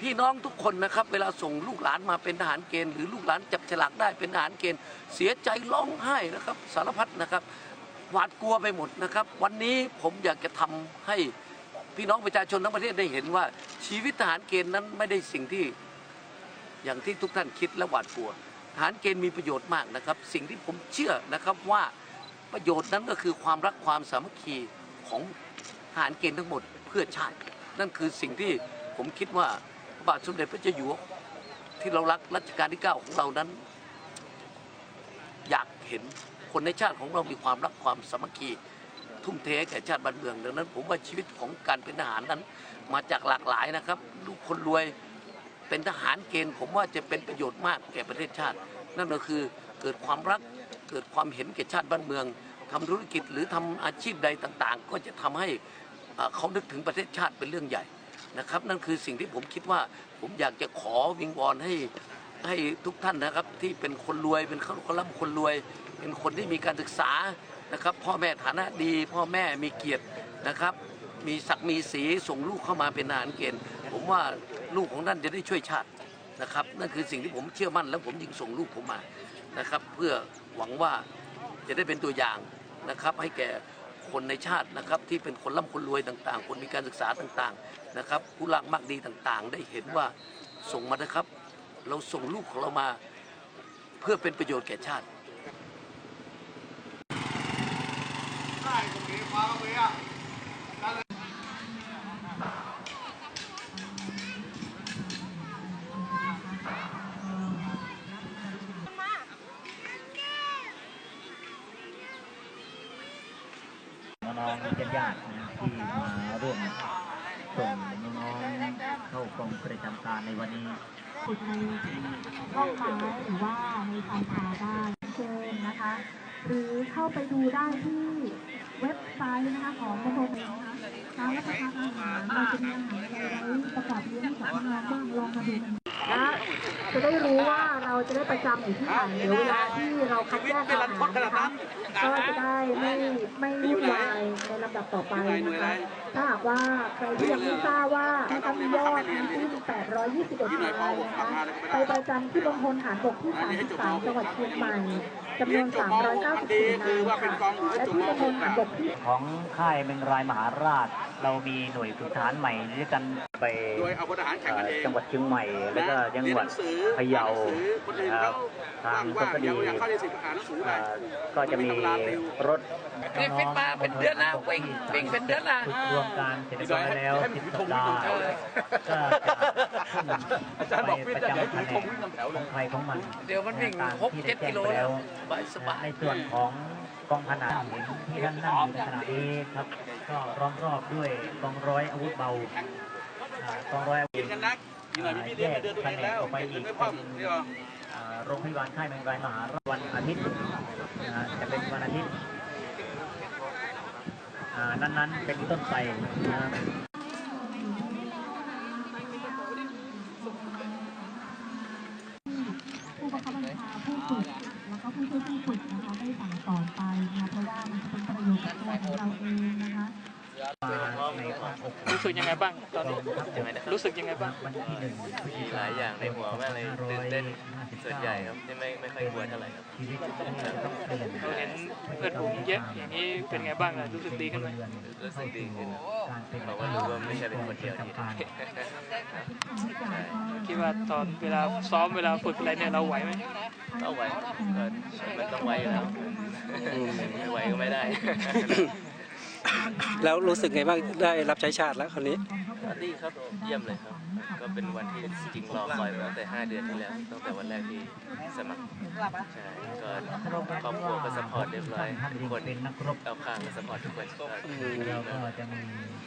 พี่น้องทุกคนนะครับ เวลาส่งลูกหลานมาเป็นทหารเกณฑ์หรือลูกหลานจับฉลากได้เป็นทหารเกณฑ์ เสียใจร้องไห้นะครับ สารพัดนะครับ หวาดกลัวไปหมดนะครับ วันนี้ผมอยากจะทำให้พี่น้องประชาชนทั้งประเทศได้เห็นว่า ชีวิตทหารเกณฑ์นั้นไม่ได้สิ่งที่ อย่างที่ทุกท่านคิดและหวาดกลัวทหารเกณฑ์มีประโยชน์มากนะครับ สิ่งที่ผมเชื่อนะครับว่าประโยชน์นั้นก็คือความรักความสามัคคีของทหารเกณฑ์ทั้งหมดเพื่อชาติ นั่นคือสิ่งที่ผมคิดว่า บาทสมเด็จพระเจ้าอยู่หัวที่เรารักรัชกาลที่เก้าของเรานั้น อยากเห็นคนในชาติของเรามีความรักความสามัคคีทุ่มเทแก่ชาติบ้านเมืองดังนั้น ผมว่าชีวิตของการเป็นทหารนั้น มาจากหลากหลายนะครับลูกคนรวยเป็นทหารเกณฑ์ผมว่าจะเป็นประโยชน์มากแก่ประเทศชาติ นั่นก็คือเกิดความรักเกิดความเห็นแก่ชาติบ้านเมืองทำธุรกิจหรือทำอาชีพใดต่างๆ ก็จะทำให้เอ่อเขานึกถึงประเทศชาติเป็นเรื่องใหญ่ นะครับ นั่นคือสิ่งที่ผมคิดว่าผมอยากจะขอวิงวอนให้ให้ทุกท่านนะครับ ที่เป็นคนรวยเป็นคนร่ำคนรวย เป็นคนที่มีการศึกษานะครับ พ่อแม่ฐานะดี พ่อแม่มีเกียรตินะครับ มีศักดิ์มีสีส่งลูกเข้ามาเป็นทหารเกณฑ์ผมว่าลูกของท่านจะได้ช่วยชาตินะครับ นั่นคือสิ่งที่ผมเชื่อมั่น แล้วผมยิงส่งลูกผมมานะครับ เพื่อหวังว่าจะได้เป็นตัวอย่างนะครับ ให้แก่ คนในชาตินะครับที่เป็นคนร่ำคนรวยต่าง ๆ คนมีการศึกษาต่างๆนะครับผู้รักมากดีต่างๆ ได้เห็นว่าส่งมานะครับ เราส่งลูกของเรามาเพื่อเป็นประโยชน์แก่ชาติน้ องๆญาติๆที่มาร่วมส่งน้องๆเข้ากองประจำการในวันนี้ติดในห้องไม้หรือว่าในชายคาได้เชิญนะคะ หรือเข้าไปดูได้ที่เว็บไซต์นะคะของมณฑลนะคะการรับประทานอาหารเราจะมีอาหารอะไรไว้ประกอบเลี้ยงให้กับน้องๆบ้างลองมาดูกันนะจะได้รู้ว่าเราจะได้ ประจำอยู่ที่ไหนเดี๋ยวเวลาที่เราคัดแยกอาหารนะคะก็จะได้ไม่ไม่วุ่นวายในลำดับต่อไปนะคะถ้าหากว่าใครที่ยังไม่ทราบว่านะคะมียอดทั้งสิ้น821รายนะคะไปประจำที่บางพลฐานบกที่33จังหวัดเชียงใหม่ จำนวน 394นายและที่กองพลฐานบกที่ของค่ายเมงรายมหาราช เรามีหน่วยฝึกทหารใหม่ด้วยกันไปโดยเอาพลทหารแข่งกันเองจังหวัดเชียงใหม่ แล้วก็จังหวัดพะเยาครับทางก็ว่างพอๆอดียากอยากเข้าเรียนสิบอ่านหนังสืออะไรเอ่อก็จะมีรถนี่ฟิตมาเป็นเดือนนะวิ่งวิ่งเป็นเดือนนะรวมการเสร็จเรียบร้อยแล้วสิบสัปดาห์ก็จะขึ้นอาจารย์บอกไปฟิตประจะจำให้แผถืนกธงวิ่งนำแถวเลขอยงใครของมัน เดี๋ยวมันวิ่งตามหกที่เจ็ดได้กิโลแล้วสบายในส่วนของกองพันอาหารที่ท่านนั่งอยู่ในขณะนี้ครับ ก็ล้อมรอบด้วยกองร้อยอาวุธเบาอ่ากองร้อยอาวุกิธนกันนักอยู่หน่อยมีพี่เลี้ยงเดือนตัวเองแล้วเงินไม่พอนี่หรออ่าโรงพยาบาลค่ายแมงรายมหาราชวันอาทิตย์นะฮะจะเป็นวันอาทิตย์อ่านั้นๆเป็นต้นไปนะครับผู้บังคับบัญชาผู้ฝึกแล้วก็ รู้สึกยังไงบ้างตอนนี้รู้สึกยังไงบ้างวันที่หนึ่งพฤศจิมีกหลายอย่างในหัวมากเลยตื่นเต้น2559ส่วนใหญ่ครับที่ไม่ไม่ค่อยกลัวเท่าไหร่ครับชีวิตต้องเปลี่ยนเราเห็นเพื่อนฝูงเยอะอย่างนี้เป็นไงบ้างอะรู้สึกดีขึ้นไหมรู้สึกดีขึ้นครับการเป็นเพราะว่ารู้ว่าไม่ใช่เป็นคนเดียวที่คิดว่าตอนเวลาซ้อมเวลาฝึกอะไรเนี่ยเราไหวไหมก็ไหวก็มันต้องไหวอยู่แล้วไม่ไหวก็ไม่ได้ แล้วรู้สึกไงบ้างได้รับใช้ชาติแล้วคนนี้ก็ดีครับเยี่ยมเลยครับ ก็เป็นวันที่จริงรอคอยมาตั้งแต่ 5 เดือนที่แล้วตั้งแต่วันแรกที่สมัครใช่ก็ครอบครัวก็สปอร์ตเรียบร้อยทุกคนเป็นนักรบเอาข้างก็สปอร์ตทุกคนก็ดีเรามาก็กจะมี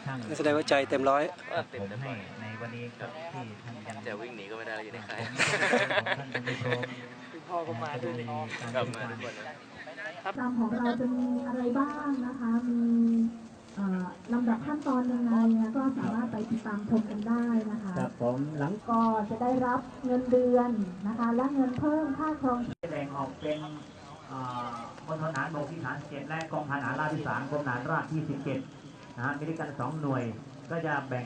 ช่างแสดงว่าใจเต็มร้อยก็เต็มผมเต็มให้ร้อยในวันนี้ครับที่ท่านยังจะวิ่งหนีก็ไม่ได้แล้วอยู่ในค่ายท่านจะไม่พร้อมคุณพ่อก็มาด้วยนี่กลับมาทุกคนนะตามของเราจะมีอะไรบ้างนะคะมีเอ่อลำดับขั้นตอนยังไงนะก็สามารถไป ติดตามชมกันได้นะคะ ครับผมหลังก็จะได้รับเงินเดือนนะคะ และเงินเพิ่มค่าครองแสดงออกเป็นอ่ามณฑลฐานบกที่ฐานเจ็ดและกองพันฐานราบที่สามกรมฐานราบที่สิบเจ็ดนะฮะมีด้วยกันสองหน่วยก็จะแบ่ง